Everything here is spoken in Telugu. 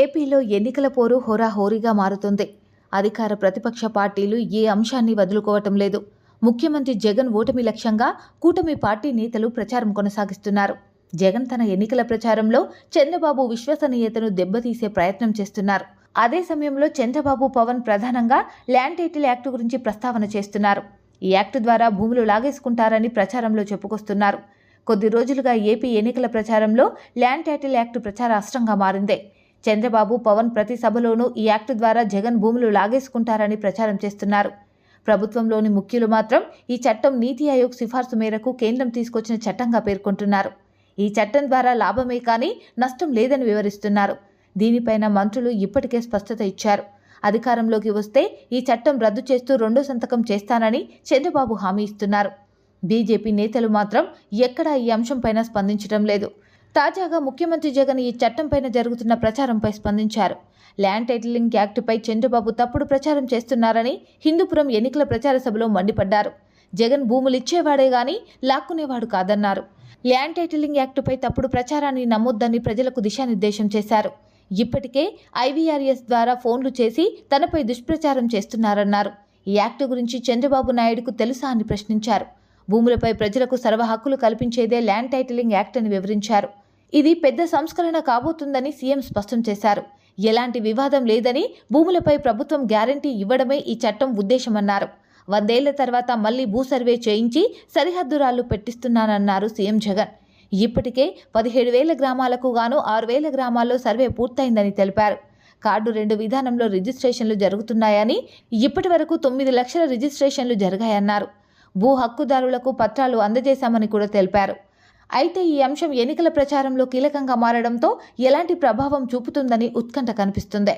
ఏపీలో ఎన్నికల పోరు హోరాహోరీగా మారుతుంది. అధికార ప్రతిపక్ష పార్టీలు ఏ అంశాన్ని వదులుకోవటం లేదు. ముఖ్యమంత్రి జగన్ ఓటమి లక్ష్యంగా కూటమి పార్టీ నేతలు ప్రచారం కొనసాగిస్తున్నారు. జగన్ తన ఎన్నికల ప్రచారంలో చంద్రబాబు విశ్వసనీయతను దెబ్బతీసే ప్రయత్నం చేస్తున్నారు. అదే సమయంలో చంద్రబాబు పవన్ ప్రధానంగా ల్యాండ్ టైటిల్ యాక్ట్ గురించి ప్రస్తావన చేస్తున్నారు. ఈ యాక్ట్ ద్వారా భూములు లాగేసుకుంటారని ప్రచారంలో చెప్పుకొస్తున్నారు. కొద్ది రోజులుగా ఏపీ ఎన్నికల ప్రచారంలో ల్యాండ్ టైటిల్ యాక్ట్ ప్రచారాస్త్రంగా మారిందే. చంద్రబాబు పవన్ ప్రతి సభలోనూ ఈ యాక్ట్ ద్వారా జగన్ భూములు లాగేసుకుంటారని ప్రచారం చేస్తున్నారు. ప్రభుత్వంలోని ముఖ్యులు మాత్రం ఈ చట్టం నీతి ఆయోగ్ సిఫార్సు మేరకు కేంద్రం తీసుకొచ్చిన చట్టంగా పేర్కొంటున్నారు. ఈ చట్టం ద్వారా లాభమే కానీ నష్టం లేదని వివరిస్తున్నారు. దీనిపైన మంత్రులు ఇప్పటికే స్పష్టత ఇచ్చారు. అధికారంలోకి వస్తే ఈ చట్టం రద్దు చేస్తూ రెండో సంతకం చేస్తానని చంద్రబాబు హామీ ఇస్తున్నారు. బీజేపీ నేతలు మాత్రం ఎక్కడా ఈ అంశంపైన స్పందించడం లేదు. తాజాగా ముఖ్యమంత్రి జగన్ ఈ చట్టంపైన జరుగుతున్న ప్రచారంపై స్పందించారు. ల్యాండ్ టైటిలింగ్ యాక్టుపై చంద్రబాబు తప్పుడు ప్రచారం చేస్తున్నారని హిందూపురం ఎన్నికల ప్రచార సభలో మండిపడ్డారు. జగన్ భూములు ఇచ్చేవాడే గాని లాక్కునేవాడు కాదన్నారు. ల్యాండ్ టైటిలింగ్ యాక్టుపై తప్పుడు ప్రచారాన్ని నమ్మొద్దని ప్రజలకు దిశానిర్దేశం చేశారు. ఇప్పటికే ఐవీఆర్ఎస్ ద్వారా ఫోన్లు చేసి తనపై దుష్ప్రచారం చేస్తున్నారన్నారు. ఈ యాక్టు గురించి చంద్రబాబు నాయుడుకు తెలుసా అని ప్రశ్నించారు. భూములపై ప్రజలకు సర్వ హక్కులు కల్పించేదే ల్యాండ్ టైటిలింగ్ యాక్ట్ అని వివరించారు. ఇది పెద్ద సంస్కరణ కాబోతుందని సీఎం స్పష్టం చేశారు. ఎలాంటి వివాదం లేదని భూములపై ప్రభుత్వం గ్యారంటీ ఇవ్వడమే ఈ చట్టం ఉద్దేశమన్నారు. వందేళ్ళ తర్వాత మళ్ళీ భూ సర్వే చేయించి సరిహద్దు రాళ్ళు పెట్టిస్తున్నానన్నారు సీఎం జగన్. ఇప్పటికే పదిహేడు వేల గ్రామాలకు గాను ఆరు వేల గ్రామాల్లో సర్వే పూర్తయిందని తెలిపారు. కార్డు రెండు విధానంలో రిజిస్ట్రేషన్లు జరుగుతున్నాయని ఇప్పటి వరకు తొమ్మిది లక్షల రిజిస్ట్రేషన్లు జరిగాయన్నారు. భూ హక్కుదారులకు పత్రాలు అందజేశామని కూడా తెలిపారు. అయితే ఈ అంశం ఎన్నికల ప్రచారంలో కీలకంగా మారడంతో ఎలాంటి ప్రభావం చూపుతుందని ఉత్కంఠ కనిపిస్తుంది.